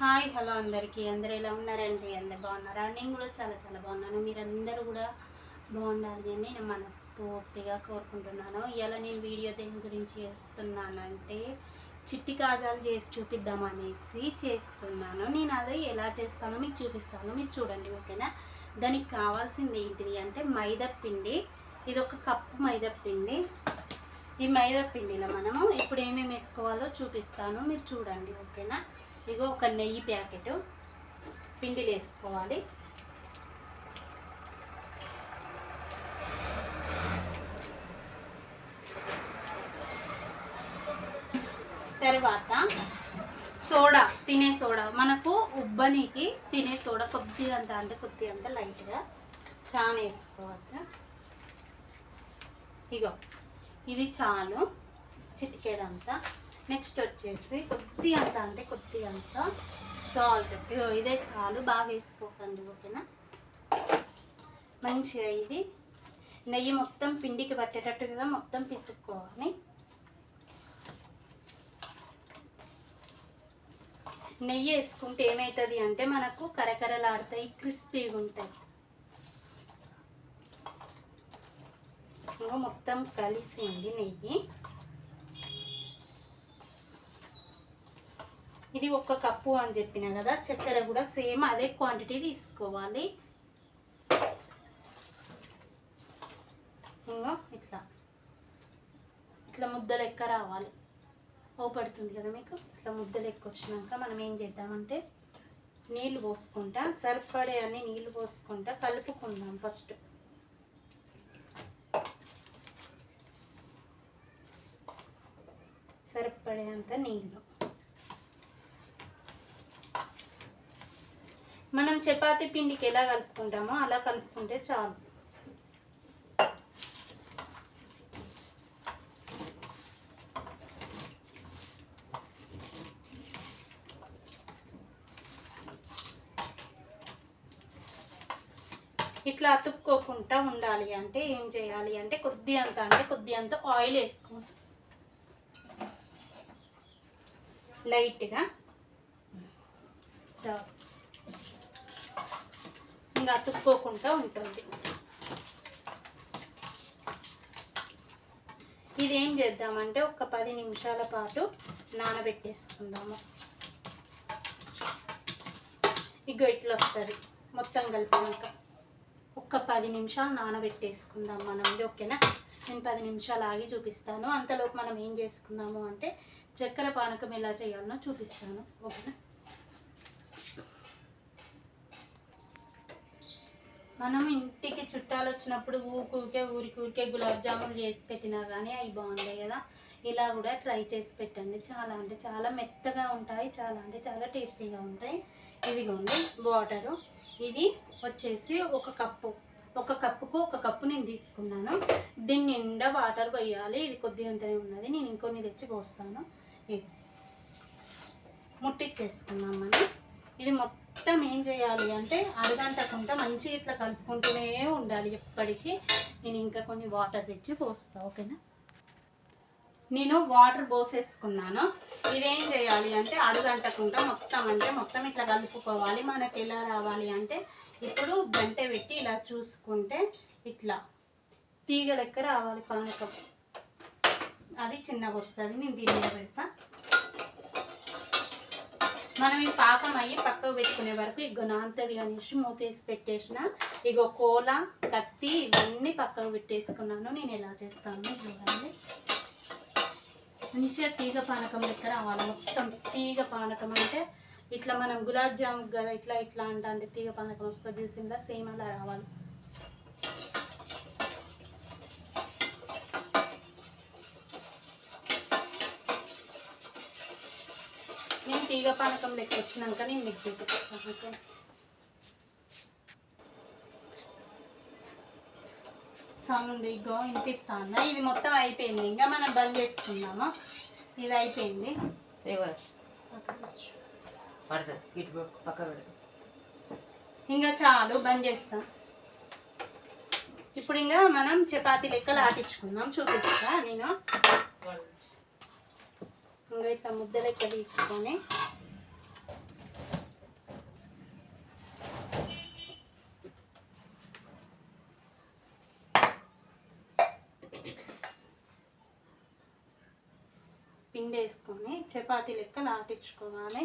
Hi hello అందరికీ. అందరూ ఎలా ఉన్నారండి? అందరు బాగున్నారా? నేను కూడా చాలా చాలా బాగున్నాను. మీరందరూ కూడా బాగుండాలి అని నేను మనస్ఫూర్తిగా కోరుకుంటున్నాను. ఇలా నేను వీడియో దేని గురించి చేస్తున్నానంటే చిట్టి కాజాలు చేసి చూపిద్దామనేసి చేస్తున్నాను. నేను అదే ఎలా చేస్తానో మీకు చూపిస్తాను. మీరు చూడండి ఓకేనా? దానికి కావాల్సింది ఏంటిది అంటే మైదా పిండి ఇది ఒక కప్పు మైదా పిండి ఈ మైదా పిండిలో మనము ఇప్పుడు ఏమేమి వేసుకోవాలో చూపిస్తాను. మీరు చూడండి ఓకేనా? ఇగో ఒక నెయ్యి ప్యాకెట్ పిండిలు వేసుకోవాలి. తర్వాత సోడా తినే సోడా. మనకు ఉబ్బనికి తినే సోడా కొద్దిగా అంత అంటే కొద్దిగా అంత లైట్గా. చాలా వేసుకోవద్దా. ఇగో ఇది చాలు. చిటికేడంతా నెక్స్ట్ వచ్చేసి కొద్ది అంత అంటే కొద్ది అంత సాల్ట్. ఇదే చాలు బాగా వేసుకోకండి ఓకేనా? మంచిగా ఇది నెయ్యి మొత్తం పిండికి పట్టేటట్టుగా మొత్తం పిసుక్కోవాలి. నెయ్యి వేసుకుంటే ఏమవుతుంది అంటే మనకు కరకరలాడతాయి క్రిస్పీగా ఉంటాయి. మొత్తం కలిసింది నెయ్యి. ఇది ఒక కప్పు అని చెప్పిన కదా చక్కెర కూడా సేమ్ అదే క్వాంటిటీ తీసుకోవాలి. ఇంకా ఇట్లా. ఇట్లా ముద్ద లెక్క రావాలి. అవుపడుతుంది కదా మీకు? ఇట్లా ముద్ద లెక్క వచ్చినాక మనం ఏం చేద్దామంటే నీళ్ళు పోసుకుంటా సరిపడే అన్ని నీళ్ళు పోసుకుంటా కలుపుకుందాం ఫస్ట్ సరిపడేంత నీళ్ళు మనం చపాతి పిండికి ఎలా కలుపుకుంటామో అలా కలుపుకుంటే చాలు. ఇట్లా అతుక్కోకుండా ఉండాలి అంటే ఏం చేయాలి అంటే కొద్ది అంత అంటే కొద్ది అంత ఆయిల్ వేసుకోండి లైట్గా. చాలు. ఇంకా అతుక్కోకుండా ఉంటుంది. ఇది ఏం చేద్దామంటే ఒక పది నిమిషాల పాటు నానబెట్టేసుకుందాము. ఇగో ఇట్లా వస్తుంది. మొత్తం కలిపినాక ఒక్క పది నిమిషాలు నానబెట్టేసుకుందాం మనం. ఇది ఓకేనా? నేను పది నిమిషాలు ఆగి చూపిస్తాను. అంతలోపు మనం ఏం చేసుకుందాము అంటే చక్కెర పానకం ఎలా చేయాలనో చూపిస్తాను. ఓకేనా? మనం ఇంటికి చుట్టాలు వచ్చినప్పుడు ఊరికే ఊరికి ఊరికే గులాబ్ జాములు చేసి పెట్టినా కానీ అవి బాగుంటాయి కదా. ఇలా కూడా ట్రై చేసి పెట్టండి. చాలా అంటే చాలా మెత్తగా ఉంటాయి చాలా అంటే చాలా టేస్టీగా ఉంటాయి. ఇదిగోండి వాటరు. ఇది వచ్చేసి ఒక కప్పు. ఒక కప్పుకు ఒక కప్పు నేను తీసుకున్నాను. దీని నిండా వాటర్ పోయాలి. ఇది కొద్దిగంతనే ఉన్నది. నేను ఇంకొన్ని తెచ్చి పోస్తాను. ఇది ముట్టించేసుకున్నాం మనం. ఇది మొత్తం ఏం చేయాలి అంటే అరగంటకుండా మంచి ఇట్లా కలుపుకుంటూనే ఉండాలి ఎప్పటికీ. నేను ఇంకా కొన్ని వాటర్ తెచ్చి పోస్తా ఓకేనా? నేను వాటర్ పోసేసుకున్నాను. ఇదేం చేయాలి అంటే అడుగంటకుండా మొత్తం అంటే మొత్తం ఇట్లా కలుపుకోవాలి. మనకి ఎలా రావాలి అంటే ఇప్పుడు గంట పెట్టి ఇలా చూసుకుంటే ఇట్లా తీగ లెక్క రావాలి పానకం. అది చిన్నగా వస్తుంది నేను దీన్ని పెడతాను మనం ఈ పాకం అయ్యి పక్కకు పెట్టుకునే వరకు ఇగో నాంతది అనేసి మూతేసి పెట్టేసిన. ఇగో కోల కత్తి ఇవన్నీ పక్కకు పెట్టేసుకున్నాను. నేను ఎలా చేస్తాను చూడండి. మంచిగా తీగ పానకం లెక్క రావాలి. మొత్తం తీగ పానకం అంటే ఇట్లా మనం గులాబ్ జామ్ కదా ఇట్లా ఇట్లా అంటే తీగ పానకం వస్తుంది చూసిందా సేమ్ అలా రావాలి నేను తీగ పానకం లెక్క వచ్చినాక నేను మీకు చూపిస్తాను ఓకే? సౌండ్ ఇగో వినిపిస్తాను ఇది మొత్తం అయిపోయింది. ఇంకా మనం బంద్ చేసుకుందాము? ఇది అయిపోయింది. ఇంకా చాలు బంద్ చేస్తాం. ఇప్పుడు ఇంకా మనం చపాతీ లెక్కలు ఆటించుకుందాం. చూపిస్తా నేను. ఇంకా ఇట్లా ముద్దలెక్క తీసుకొని పిండి వేసుకొని చపాతీ లెక్క లాటించుకోవాలి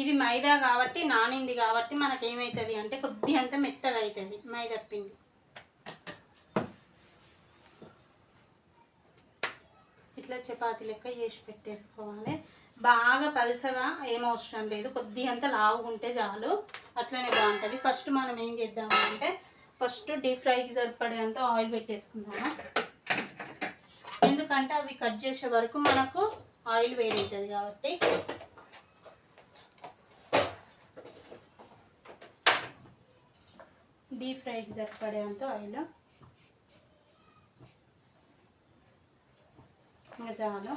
ఇది మైదా కాబట్టి నానింది కాబట్టి మనకి ఏమవుతుంది అంటే కొద్ది అంత మెత్తగా అవుతుంది మైదా పిండి. ఇట్లా చపాతి లెక్క చేసి పెట్టేసుకోవాలి. బాగా పలసగా ఏం అవసరం లేదు. కొద్ది అంత లావుగా ఉంటే చాలు. అట్లనే బాగుంటుంది. ఫస్ట్ మనం ఏం చేద్దాము అంటే ఫస్ట్ డీప్ ఫ్రైకి సరిపడేంత ఆయిల్ పెట్టేసుకుందాము. ఎందుకంటే అవి కట్ చేసే వరకు మనకు ఆయిల్ వేడి అవుతుంది కాబట్టి డీప్ ఫ్రైకి సరిపడేంత ఆయిల్. ఇంకా చాలు.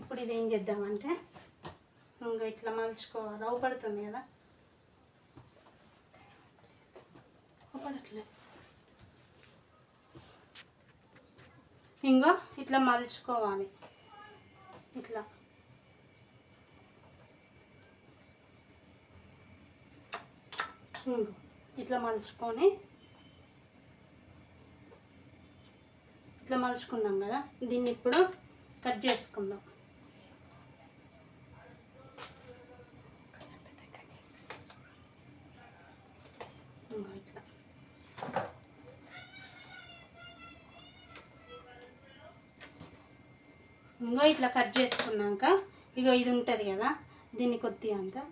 ఇప్పుడు ఇది ఏం చేద్దామంటే ఇంకా ఇట్లా మలుచుకోవాలి. అవపడుతుంది కదా? అవపడట్లే ఇంకా ఇట్లా మలుచుకోవాలి. ఇట్లా. ఇంకో ఇట్లా మలుచుకొని ఇట్లా మలుచుకున్నాం కదా దీన్ని ఇప్పుడు కట్ చేసుకుందాం. ఇట్లా. ఇంకో ఇట్లా కట్ చేసుకున్నాక ఇగో ఇది ఉంటుంది కదా దీన్ని కొద్దిగా అంతా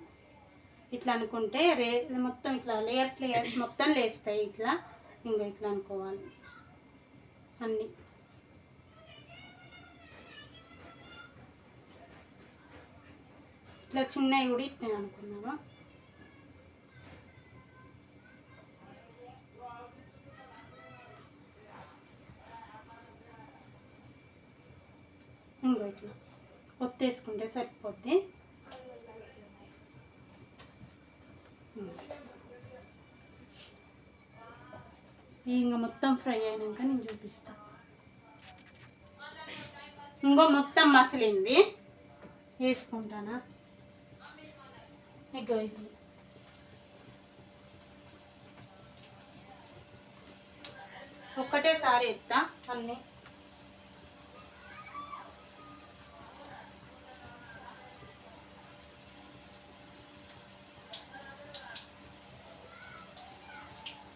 ఇట్లా అనుకుంటే రే మొత్తం ఇట్లా లేయర్స్ లేయర్స్ మొత్తం లేస్తాయి ఇట్లా. ఇంకా ఇట్లా అనుకోవాలి. అన్నీ. ఇట్లా చిన్నవి కూడా ఇట్లా అనుకున్నాను ఇంకో ఇట్లా. ఒత్తేసుకుంటే సరిపోద్ది. ఇంకా మొత్తం ఫ్రై అయినాక నేను చూపిస్తా. ఇంకో మొత్తం మసలింది. వేసుకుంటానా? ఇగో ఇది. ఒక్కటేసారి ఎత్తా అన్నీ.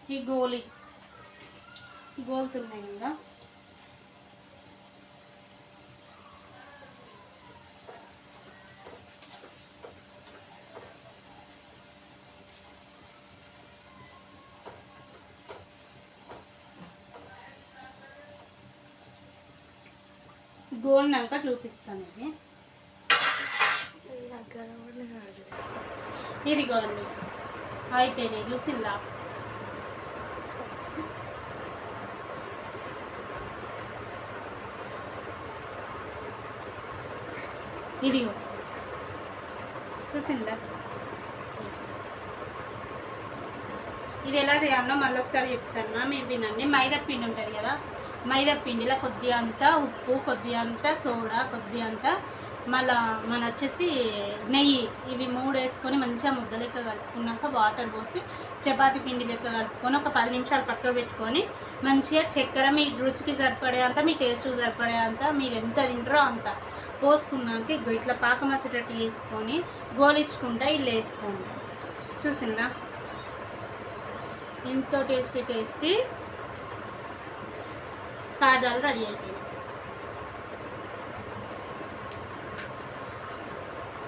ఈ గోళీ. గోలుతున్నాయి కదా గోలినాక చూపిస్తాను ఇది. ఇది గోలి అయిపోయినాయి చూసిల్లా? ఇదిగో చూసిందా? ఇది ఎలా చేయాలో మళ్ళీ ఒకసారి చెప్తాను మీరు వినండి. మైదా పిండి ఉంటుంది కదా? మైదా పిండిలో కొద్ది అంతా ఉప్పు కొద్ది అంత సోడా కొద్ది అంతా మళ్ళా మన వచ్చేసి నెయ్యి. ఇవి మూడు వేసుకొని మంచిగా ముద్ద లెక్క కలుపుకున్నాక వాటర్ పోసి చపాతి పిండి లెక్క కలుపుకొని ఒక పది నిమిషాలు పక్కకు పెట్టుకొని మంచిగా చక్కెర మీ రుచికి సరిపడే అంత మీ టేస్ట్కి సరిపడే అంత మీరు ఎంత తింటారో అంత. పోసుకున్నాక ఇగో ఇట్లా పాకం వచ్చేటట్టు వేసుకొని గోలించుకుంటా ఇల్లు వేసుకోండి. చూసిందా? ఎంతో టేస్టీ టేస్టీ కాజాలు రెడీ అయిపోయాయి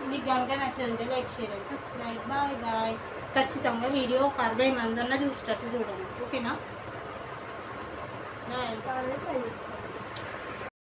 మీకు కనుక నచ్చిందంటే like share and subscribe. Bye bye. ఖచ్చితంగా వీడియో ఒక అరవై మంది అన్న చూసేటట్టు చూడండి. ఓకేనా? బాయ్. ట్రై చేస్తాను